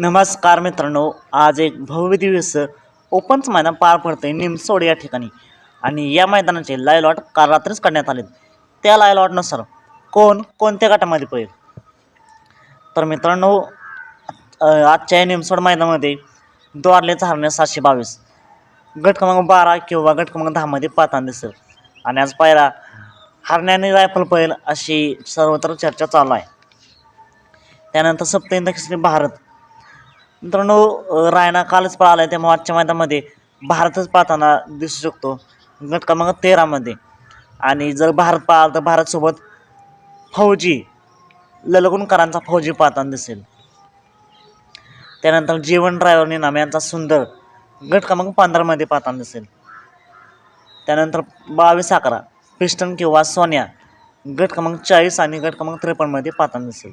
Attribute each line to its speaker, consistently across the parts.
Speaker 1: नमस्कार मित्रांनो आज एक भव्य दिवस ओपनच मैदान पार पडतंय निमसोड या ठिकाणी. आणि या मैदानाचे लायलॉट लॉट काल रात्रीच काढण्यात आले त्या लायलॉटनुसार कोण कोणत्या गटामध्ये पडेल? तर मित्रांनो आजच्या या निमसोड मैदानामध्ये द्वारलेचा हरण्या सातशे बावीस. गट क्रमांक बारा किंवा गट क्रमांक दहामध्ये पाहताना दिसेल. आणि आज पायरा हरण्याने रायफल पळेल अशी सर्वत्र चर्चा चालू आहे. त्यानंतर सप्तेंद्र केसरी भारत मित्रांनो रायना कालच पळाला आहे त्यामुळे आजच्या मैदानामध्ये. भारतच पाहताना दिसू शकतो. गट क्रमांक तेरामध्ये आणि जर भारत पळाला तर भारतसोबत फौजी ललगुणकरांचा फौजी पाहताना दिसेल. त्यानंतर जीवन ड्रायव्हर निनाम यांचा सुंदर गट क्रमांक पंधरामध्ये पाहताना दिसेल. त्यानंतर बावीस अकरा पिस्टन किंवा सोन्या गट क्रमांक चाळीस आणि गट क्रमांक त्रेपन्नमध्ये पाहताना दिसेल.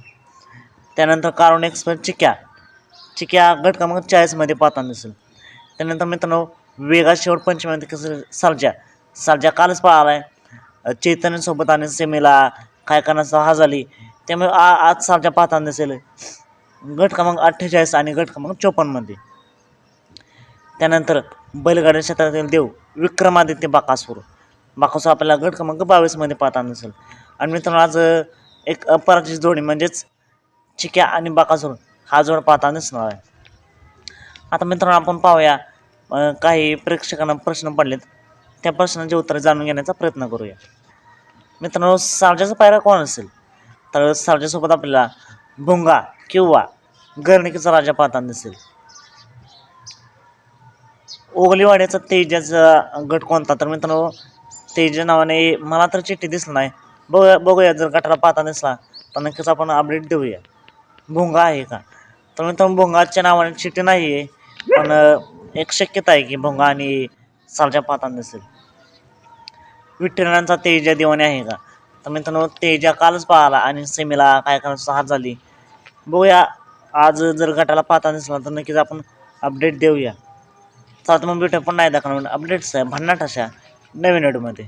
Speaker 1: त्यानंतर कारुण एक्सप्रेस चिक्या चिक्या गट क्रमांक चाळीसमध्ये पाहताना दिसेल. त्यानंतर मित्रांनो वेगा शेवट पंचमीमध्ये कसं सालजा. सालजा कालच पळाला आहे चैतन्यसोबत आणि सेमीला काय करण्याचा हा झाली. त्यामुळे आ आज सर्जा पाहताना दिसेल. गट क्रमांक अठ्ठेचाळीस आणि गट क्रमांक चोपन्नमध्ये. त्यानंतर बैलगाड्या क्षेत्रातील देव विक्रमादित्य बाकासूर. बाकासूर आपल्याला गट क्रमांक बावीसमध्ये पाहताना दिसेल. आणि मित्रांनो आज एक अपराजित जोडी म्हणजेच चिक्या आणि बाकासूर हा जोड पाहताना दिसणार आहे. आता मित्रांनो आपण पाहूया काही प्रेक्षकांना प्रश्न पडलेत. त्या प्रश्नांची उत्तरे जाणून घेण्याचा प्रयत्न करूया. मित्रांनो सावजाचा पायरा कोण असेल? तर सावजासोबत आपल्याला भुंगा किंवा गर्णिकेचा राजा पाहताना दिसेल. ओगलीवाड्याचा तेजाचा गट कोणता? तर मित्रांनो तेजा नावाने मला तर चिठ्ठी दिसलं नाही. बघूया बघूया जर गटाला पाहता दिसला तर नक्कीच आपण अपडेट देऊया. भुंगा आहे का? तर मित्रांनो भोंगाच्या नावाने चिठ्ठी नाही आहे पण एक शक्यता आहे की भोंगा आणि सालच्या पाहताना दिसेल. विठ्ठलांचा तेजा दिवाणी आहे का? तर मित्रांनो तेजा कालच पाहिला आणि सेमीला काय करायचं हात झाली. बघूया आज जर गटाला पाहता दिसला तर नक्कीच आपण अपडेट देऊया. चालतं मग भेटू पण नाही दाखवणार अपडेट्स आहे भन्नाट अशा नवीन व्हिडिओमध्ये